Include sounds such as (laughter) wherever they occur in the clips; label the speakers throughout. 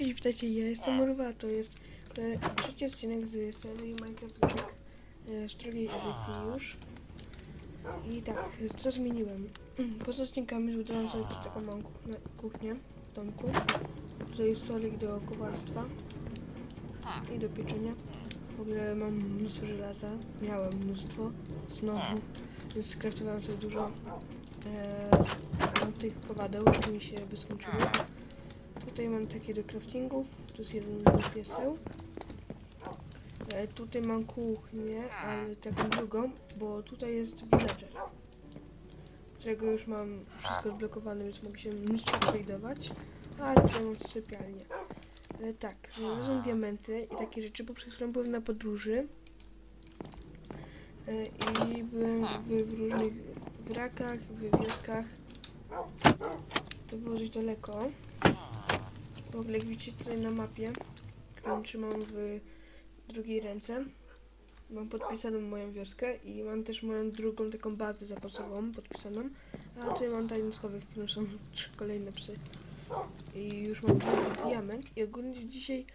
Speaker 1: Cześć, witajcie, ja jestem Murwa, to jest e, trzeci odcinek z serii Minecraft Music e, z drugiej edycji już. I tak, co zmieniłem? (clears throat) Poza odcinkami zbudowałem sobie taką małą kuchnię, w domku. Tutaj jest stolik do kowalstwa i do pieczenia. W ogóle mam mnóstwo żelaza, miałem mnóstwo, znowu, więc skraftowałem sobie dużo e, tych kowadeł, które mi się by skończyły. Tutaj mam takie do craftingów, tu jest jeden pieseł. E, tutaj mam kuchnię, ale taką drugą, bo tutaj jest villager. Którego już mam wszystko odblokowane, więc mogę się mnóstwo tradeować. A tutaj mam sypialnię. E, tak, znalazłem diamenty i takie rzeczy, bo przed chwilą byłem na podróży. E, I byłem w, w różnych wrakach, w wioskach. To było dość daleko. W ogóle jak widzicie tutaj na mapie, którą trzymam w drugiej ręce, mam podpisaną moją wioskę i mam też moją drugą taką bazę zapasową podpisaną, a tutaj mam tajny schowy, w którym są (laughs) kolejne psy. I już mam drugi diament i ogólnie dzisiaj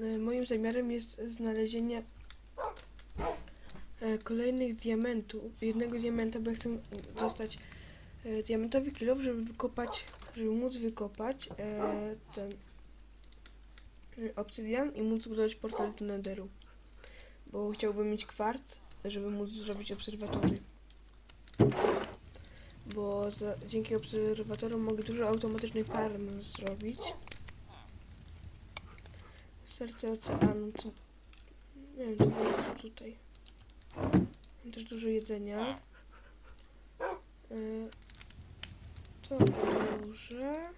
Speaker 1: e, moim zamiarem jest znalezienie e, kolejnych diamentów, jednego diamenta, bo ja chcę dostać e, diamentowy kilof, żeby wykopać, żeby móc wykopać ten obsydian i móc zbudować portal do Netheru. Bo chciałbym mieć kwarc, żeby móc zrobić obserwatory. Bo za, dzięki obserwatorom mogę dużo automatycznej farm zrobić. Serce oceanu, co... Nie wiem, to może co tutaj. Mam też dużo jedzenia. E, to duże.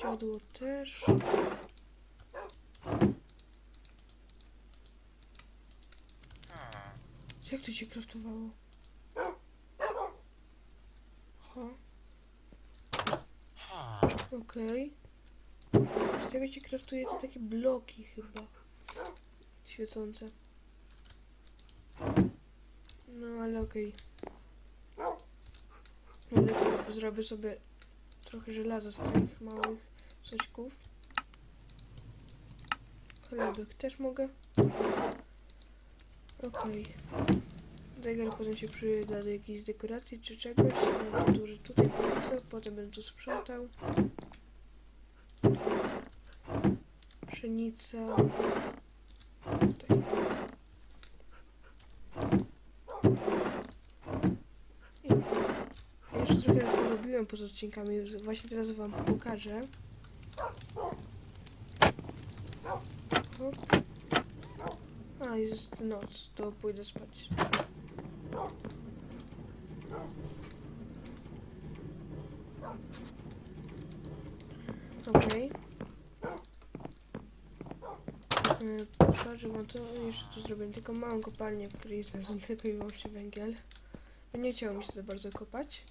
Speaker 1: Siodło też. Jak to się kraftowało? Aha. Okej. Z tego się kraftuje te takie bloki chyba. Świecące. No ale okej. Będę Zrobię sobie trochę żelaza z tych małych cośków. Chlebek też mogę. Okej. Deger potem się przyda do jakiejś dekoracji czy czegoś. Który tutaj polecę, potem będę tu sprzątał. Pszenica. Tutaj. I jeszcze trochę porobiłem poza odcinkami, właśnie teraz wam pokażę. A, jest noc, to pójdę spać. Okej. Okay. Pokażę wam to, jeszcze tu zrobię tylko małą kopalnię, w której znalazłem tylko i wyłącznie węgiel. Nie chciało mi się za bardzo kopać.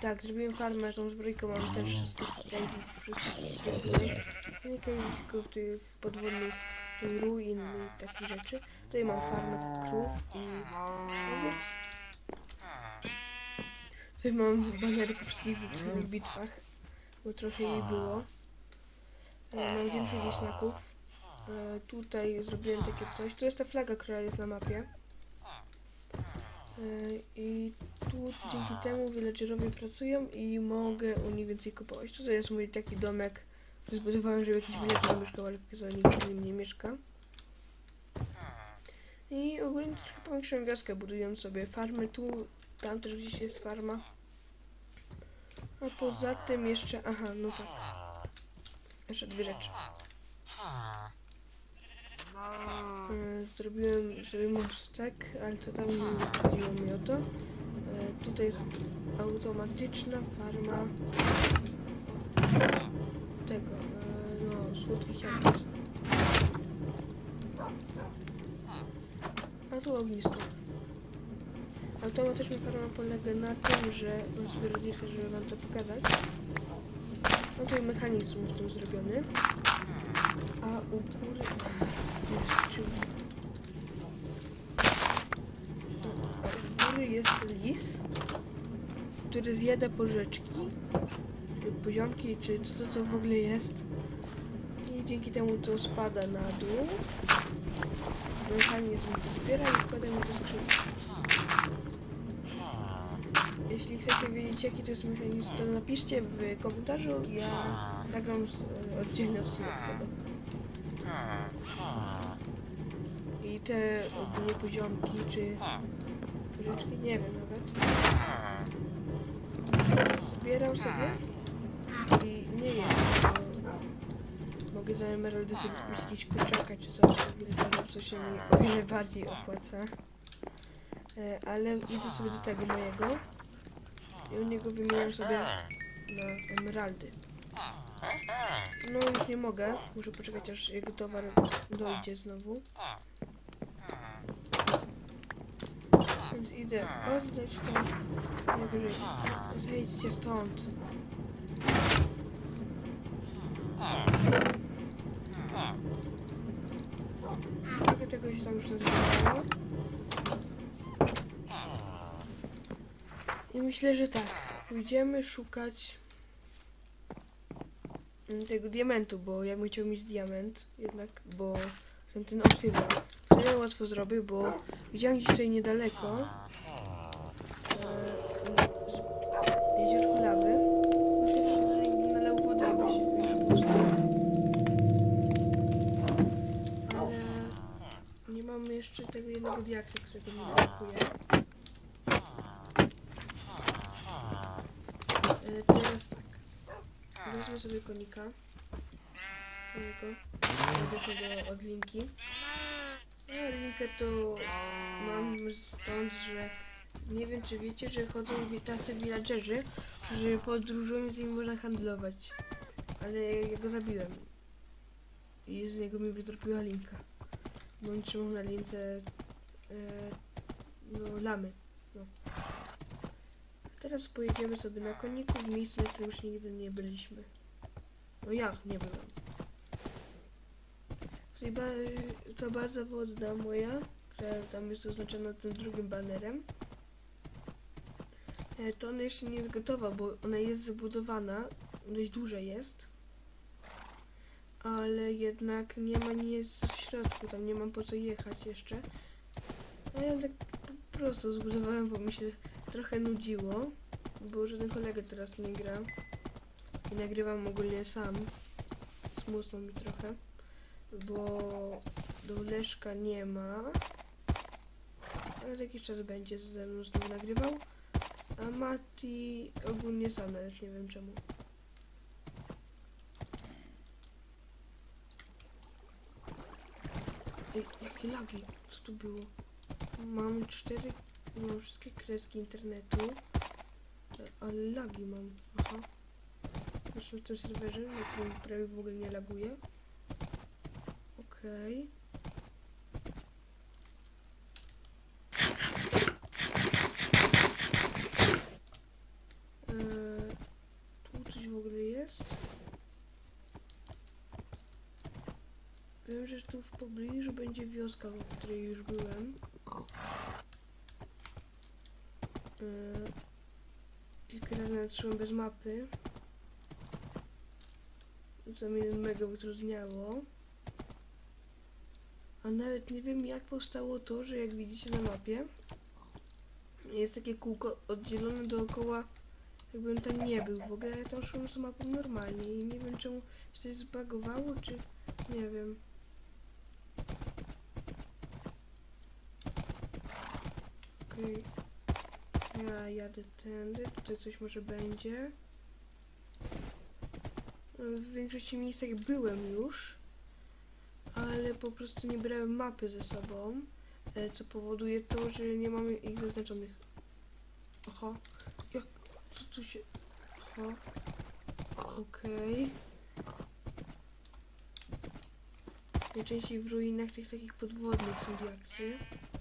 Speaker 1: Tak, zrobiłem farmę, tą zbrojką mam też z tych wszystkich, cave'ów, tylko w tych podwodnych ruin i takich rzeczy. Tutaj mam farmę krów i owiec. Tutaj mam banery po wszystkich bitwach, bo trochę jej było. E, mam więcej wieśniaków. E, tutaj zrobiłem takie coś. To jest ta flaga, która jest na mapie. E, I tu dzięki temu villagerowie pracują i mogę u nich więcej kupować. Tutaj jest mój taki domek. Zbudowałem, żeby jakiś villager mieszkał, ale póki co nikt w nim nie mieszka. I ogólnie trochę powiększyłem wioskę, budując sobie farmy. Tu, tam też gdzieś jest farma. A poza tym jeszcze, aha, no tak. Jeszcze dwie rzeczy. E, Zrobiłem sobie mostek, ale co tam nie chodziło mi o to. E, Tutaj jest automatyczna farma tego, e, no, słodkich jagód. A tu ognisko. Automatyczna farma polega na tym, że mam sobie rodzicę, żeby wam to pokazać. Mam tutaj mechanizm w tym zrobiony. A u góry jest czym? A u góry jest lis, który zjada porzeczki. Poziomki, czy co to, co w ogóle jest. I dzięki temu to spada na dół. Mechanizm to zbiera i wkłada mi do skrzynki. Jeśli chcecie wiedzieć jaki to jest mechanizm, to napiszcie w komentarzu. Ja nagram oddzielny odcinek z tego. I te ogólnie poziomki, czy trójeczki, nie wiem nawet. Zbieram sobie i nie wiem, bo mogę za emeraldy sobie kupić jakieś kurczaka czy coś, co się mi o wiele bardziej opłaca. E, Ale idę sobie do tego mojego i u niego wymieniam sobie na emeraldy. No już nie mogę, muszę poczekać aż jego towar dojdzie znowu. Więc idę oddać to najwyżej. Zejdźcie stąd. Tam już nazbierało. I myślę, że tak. Pójdziemy szukać mm, tego diamentu, bo ja bym chciał mieć diament jednak, bo jestem ten obsydian. Obsydian łatwo zrobię, bo widziałem gdzieś tutaj niedaleko e, jeziorko lawy. Jeszcze tego jednego diaksa, którego mi brakuje. E, teraz tak. Wezmę sobie konika. Mojego. Będę tego od linki. A linkę to mam stąd, że nie wiem czy wiecie, że chodzą tacy villagerzy, którzy podróżują i z nimi można handlować. Ale ja go zabiłem. I z niego mi wytropiła linka. Bo on trzymał na lince e, no lamy. No. Teraz pojedziemy sobie na koniku w miejsce, w którym już nigdy nie byliśmy. No ja nie byłem. To baza wodna moja, która tam jest oznaczona tym drugim banerem. E, To ona jeszcze nie jest gotowa, bo ona jest zabudowana, dość duża jest. Ale jednak nie ma nic w środku, tam nie mam po co jechać jeszcze. A ja tak po prostu zbudowałem, bo mi się trochę nudziło, bo żaden kolega teraz nie gra. I nagrywam ogólnie sam. Smutno mi trochę, bo do Leszka nie ma. Ale za jakiś czas będzie ze mną znowu nagrywał. A Mati ogólnie sam, nawet nie wiem czemu. Ej, lagi? Co tu było? Mam cztery, mam wszystkie kreski internetu, ale lagi mam. Aha. Zresztą na tym serwerze, na którym prawie w ogóle nie laguje. Okej. Eee, tu coś w ogóle jest. Wiem, że tu w pobliżu będzie wioska, w której już byłem. Eee, kilka razy szłem bez mapy. Co mnie mega utrudniało. A nawet nie wiem jak powstało to, że jak widzicie na mapie jest takie kółko oddzielone dookoła jakbym tam nie był. W ogóle ja tam szłem z mapą normalnie i nie wiem czemu się zbagowało, czy nie wiem. Okej. Ja jadę tędy, tutaj coś może będzie. W większości miejscach byłem już, ale po prostu nie brałem mapy ze sobą, e, co powoduje to, że nie mamy ich zaznaczonych. Aha, jak, co tu się, aha, okej. Najczęściej w ruinach tych takich podwodnych są diaksy,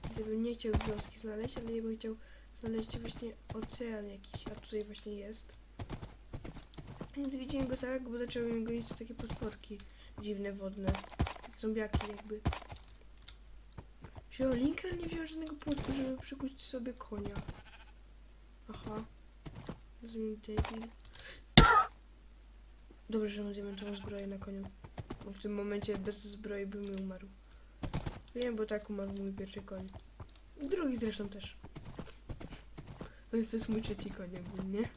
Speaker 1: więc ja bym nie chciał wioski znaleźć, ale ja bym chciał znaleźć właśnie ocean jakiś, a tutaj właśnie jest. Więc widziałem go całego, bo zaczęły mnie gonić takie potworki dziwne, wodne. Zombiaki jakby. Wziął linkę, ale nie wziął żadnego płotku, żeby przykuć sobie konia. Aha. Rozumiem, debil. Dobrze, że mam diamentową zbroję na koniu. Bo w tym momencie bez zbroi bym umarł. Wiem, bo tak umarł mój pierwszy koń. Drugi zresztą też. Więc to jest mój trzeci koń ogólnie.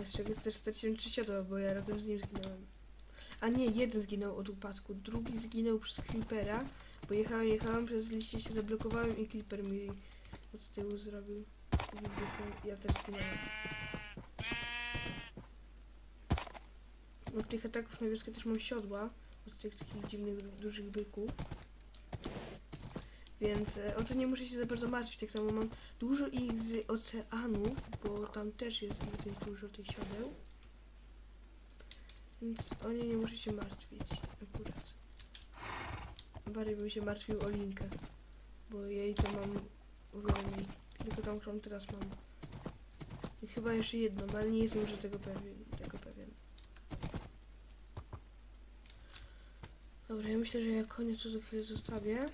Speaker 1: E, Z czego też straciłem siodła, bo ja razem z nim zginąłem. A nie, jeden zginął od upadku, drugi zginął przez creepera, bo jechałem, jechałem, przez liście się zablokowałem i creeper mi od tyłu zrobił. Ja też zginąłem. Od tych ataków na wioskę też mam siodła, od tych takich dziwnych, dużych byków. Więc e, o to nie muszę się za bardzo martwić. Tak samo mam dużo ich z oceanów, bo tam też jest ich dużo tych siodeł. Więc o nie nie muszę się martwić akurat. Bardziej bym się martwił o Linkę, bo jej to mam o wiele mniej. Tylko tą, którą teraz mam. I chyba jeszcze jedną, ale nie jestem już tego pewien. Tego pewien. Dobra, ja myślę, że ja koniec tu za chwilę zostawię.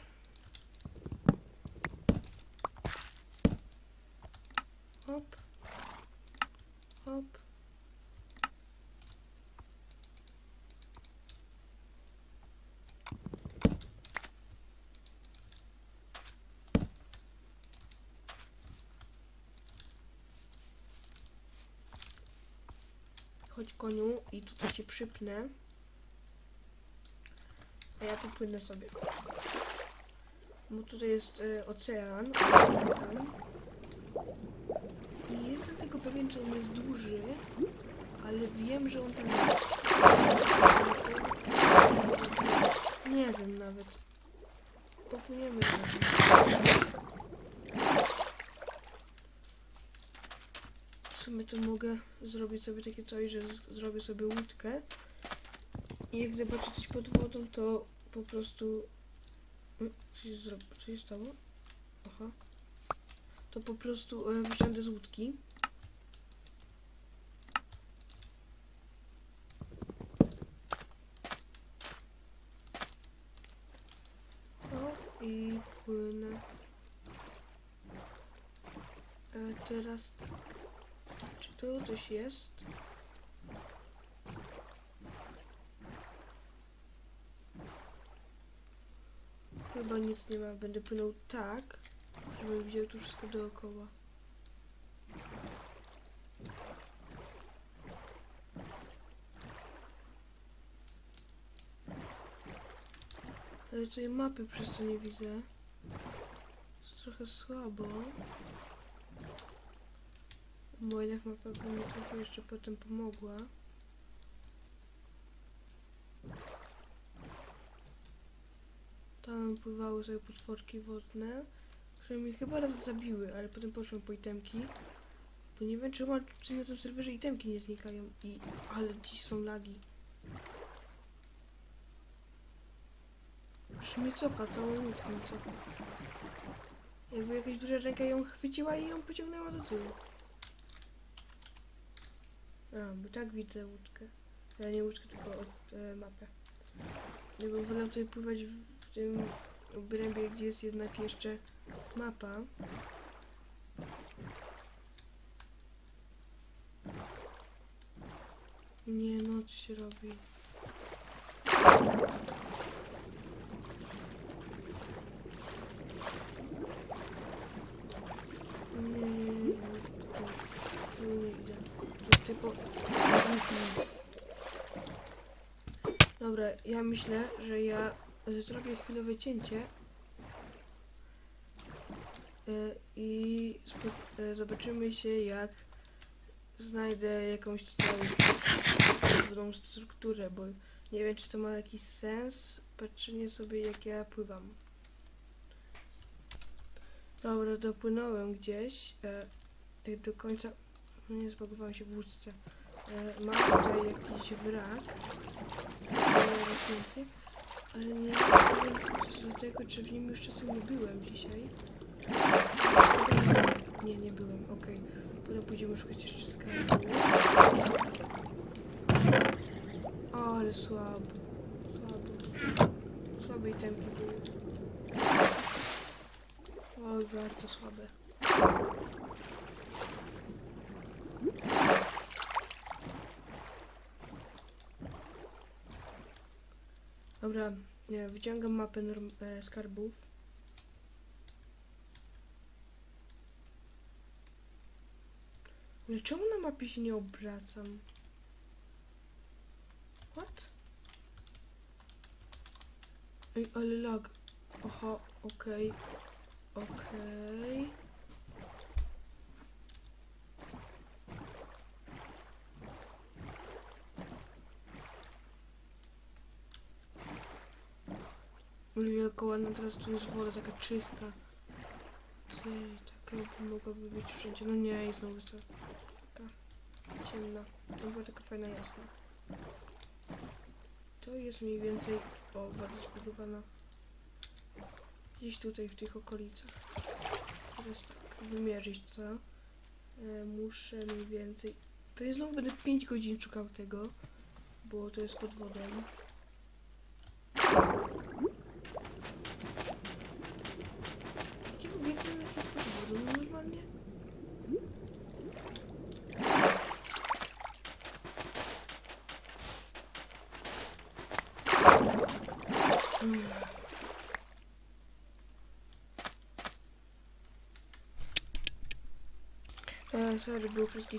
Speaker 1: Chodź koniu i tutaj się przypnę. A ja tu płynę sobie. Bo tutaj jest e, ocean. Nie jestem tego pewien, czy on jest duży, ale wiem, że on tam jest. Nie wiem nawet. Popłyniemy razem. Sumie to mogę zrobić sobie takie coś, że zrobię sobie łódkę i jak zobaczę coś pod wodą, to po prostu... Mm, Co się, zro... Co się stało? Aha to po prostu e, wysiądę z łódki. O, i płynę. E, teraz tak. Czy tu coś jest? Chyba nic nie ma. Będę płynął tak, żebym widział tu wszystko dookoła. Ale tutaj mapy przez co nie widzę. Jest trochę słabo. Jednak mapa by mi trochę jeszcze potem pomogła. Tam pływały sobie potworki wodne które mnie chyba raz zabiły, ale potem poszłem po itemki. Bo nie wiem, czemu czy na tym serwerze itemki nie znikają. I, ale dziś są lagi. Już mnie cofa, całą łódkę mi cofa. Jakby jakaś duża ręka ją chwyciła i ją pociągnęła do tyłu. A, bo tak widzę łódkę. Ja nie łódkę, tylko od, e, mapę. Ja bym wolał tutaj pływać w, w tym obrębie, gdzie jest jednak jeszcze mapa. Nie, noc się robi. Tylko... Dobra, ja myślę, że ja zrobię chwilowe cięcie e, i e, zobaczymy się jak znajdę jakąś tutaj dobrą strukturę, bo nie wiem czy to ma jakiś sens patrzenie sobie jak ja pływam. Dobra, dopłynąłem gdzieś e, do końca, no nie zbagowałem się w łódce. E, mam tutaj jakiś wrak rozmyty, ale nie wiem co do tego, czy w nim już czasem nie byłem dzisiaj. Nie, nie byłem, okej. Potem pójdziemy szukać jeszcze skarbu. O, ale słabo. Słabo. Słabe itemki były. Oj, bardzo słabe. Dobra, wyciągam mapę e, skarbów. Ale czemu na mapie się nie obracam? What? Ej, ale lag. Aha, okej. Okej. Ale jaka ładna teraz tu jest woda, taka czysta. Ty, taka by mogłaby być wszędzie. No nie, i znowu jest taka ciemna. To była taka fajna, jasna. To jest mniej więcej... O, woda zbudowana. Gdzieś tutaj, w tych okolicach. Teraz tak, wymierzyć to. E, muszę mniej więcej... Pewnie znowu będę 5 godzin szukał tego, bo to jest pod wodą.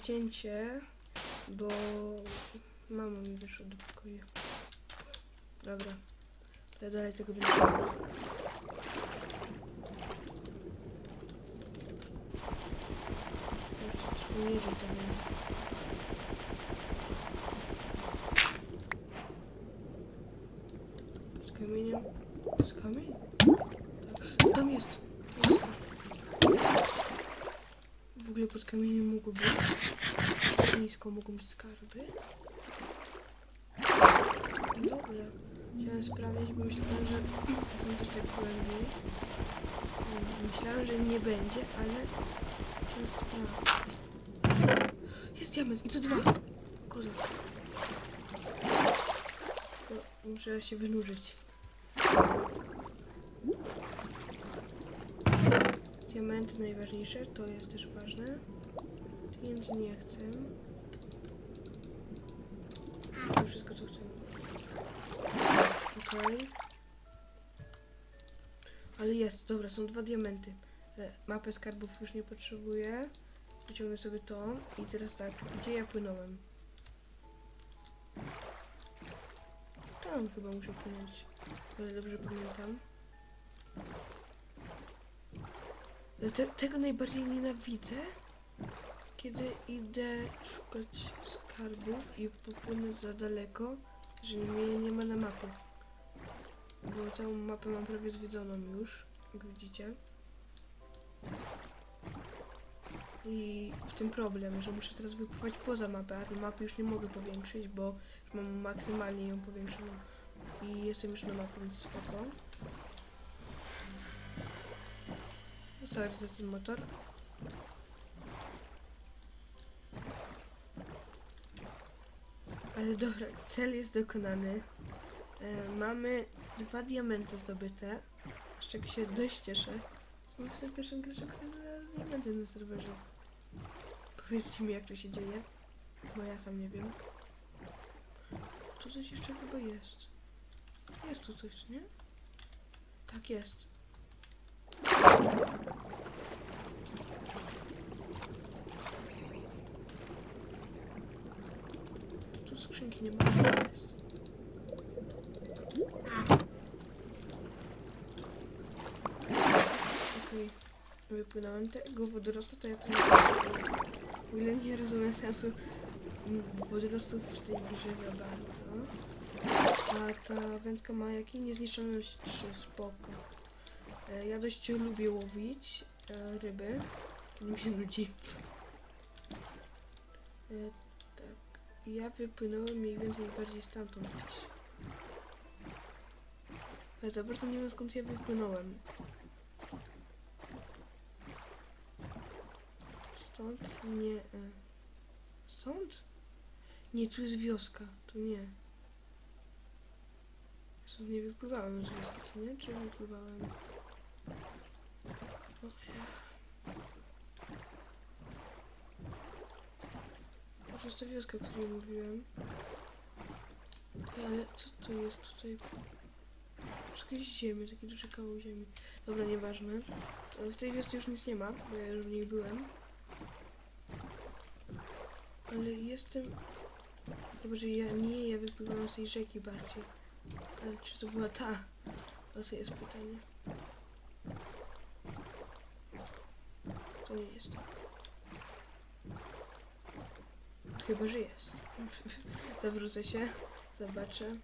Speaker 1: Cięcie, bo mama mi wyszła do pokoju. Dobra, to ja dalej tego będę szukał. Już to trochę niżej to będzie. Kamieniem mogło być. Nisko mogą być skarby. No Dobra. Chciałem sprawdzić, bo myślałem, że są też tak głębiej. Myślałem, że nie będzie, ale chciałem sprawdzić. Jest diament i to dwa. Kozak. Tylko muszę się wynurzyć. Diamenty najważniejsze, to jest też ważne. Pieniędzy nie chcę. To wszystko co chcę. Okej. Ale jest, dobra, są dwa diamenty. E, Mapę skarbów już nie potrzebuję. Wyciągnę sobie to. I teraz tak, gdzie ja płynąłem? Tam chyba muszę płynąć. O ile dobrze pamiętam. Te, tego najbardziej nienawidzę, kiedy idę szukać skarbów i popłynę za daleko, że mnie nie ma na mapie. Bo całą mapę mam prawie zwiedzoną już, jak widzicie. I w tym problem, że muszę teraz wypływać poza mapę, a tej mapy już nie mogę powiększyć, bo już mam maksymalnie ją powiększoną. I jestem już na mapie, więc spoko. Sorry za ten motor. Ale dobra, cel jest dokonany. E, mamy dwa diamenty zdobyte, z czego się dość cieszę. Są jeszcze pierwszym graczem, który znalazł diamenty na serwerze. Powiedzcie mi, jak to się dzieje, bo ja sam nie wiem. Tu coś jeszcze chyba jest. Jest tu coś, nie? Tak jest. Skrzynki nie ma. Okej. Wypłynąłem tego wodorostu, to ja to nie potrzebuję. Ile nie rozumiem sensu wodorostów w tej grze za bardzo. A ta wędka ma jaki? Niezniszczalność 3, spoko. E, Ja dość lubię łowić e, ryby, kiedy mi się nudzi. E, ja wypłynąłem mniej więcej bardziej stamtąd gdzieś. Ja za bardzo nie wiem skąd ja wypłynąłem. Stąd? Nie. E. Stąd? Nie, tu jest wioska, tu nie. Stąd nie wypływałem z wioski, co nie? Czy wypływałem? O, ja. To jest ta wioska, o której mówiłem. Ale co to jest tutaj? jakieś ziemię, taki duży kawał ziemi. Dobra, nieważne. E, W tej wiosce już nic nie ma, bo ja już w niej byłem. Ale jestem... Chyba, że ja nie, ja wypływam z tej rzeki bardziej. Ale czy to była ta? O co jest pytanie? To nie jest to. Chyba, że jest. (laughs) Zawrócę się, zobaczę.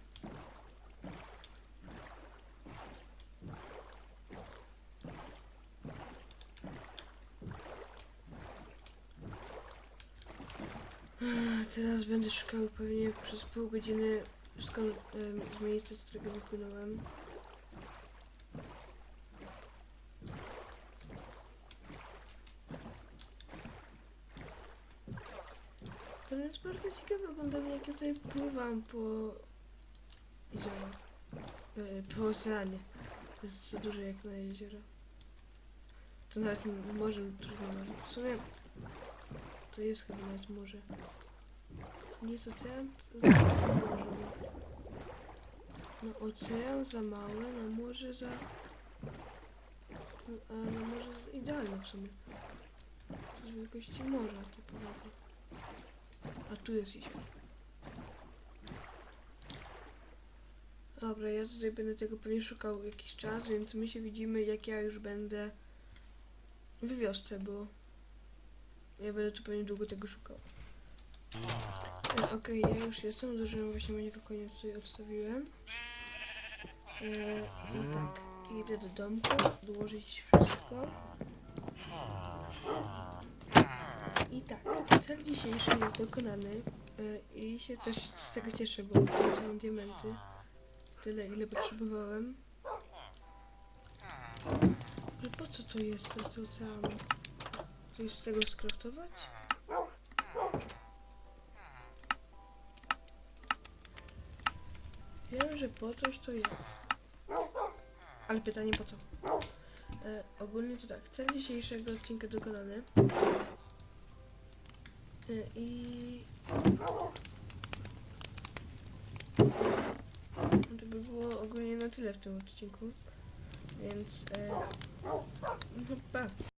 Speaker 1: Teraz będę szukał pewnie przez pół godziny skąd, z miejsca, z którego wypłynąłem. To jest bardzo ciekawe oglądanie, jak ja sobie pływam po jeziorze. E, po oceanie. To jest za duże jak na jezioro. To nawet morze trudno nazwać. W sumie to jest chyba nawet morze. To nie jest ocean, to jest morze. No ocean za małe, na morze za... no, A na idealne w sumie. Jest wielkości morza typowego. A tu jest jezioro. Dobra, ja tutaj będę tego pewnie szukał jakiś czas, więc my się widzimy jak ja już będę w wiosce, bo ja będę tu pewnie długo tego szukał. E, Okej, ja już jestem, zdążyłem właśnie mojego konia tutaj odstawiłem. E, I tak, idę do domku, dołożyć wszystko. I tak, cel dzisiejszy jest dokonany e, i się też z tego cieszę, bo mam diamenty. Tyle, ile potrzebowałem. Ale po co to jest z oceanu? Coś z tego skraftować? Wiem, że po coś to jest. Ale pytanie po co? E, ogólnie to tak, cel dzisiejszego odcinka dokonany. I... To by było ogólnie na tyle w tym odcinku. Więc... E, no, pa.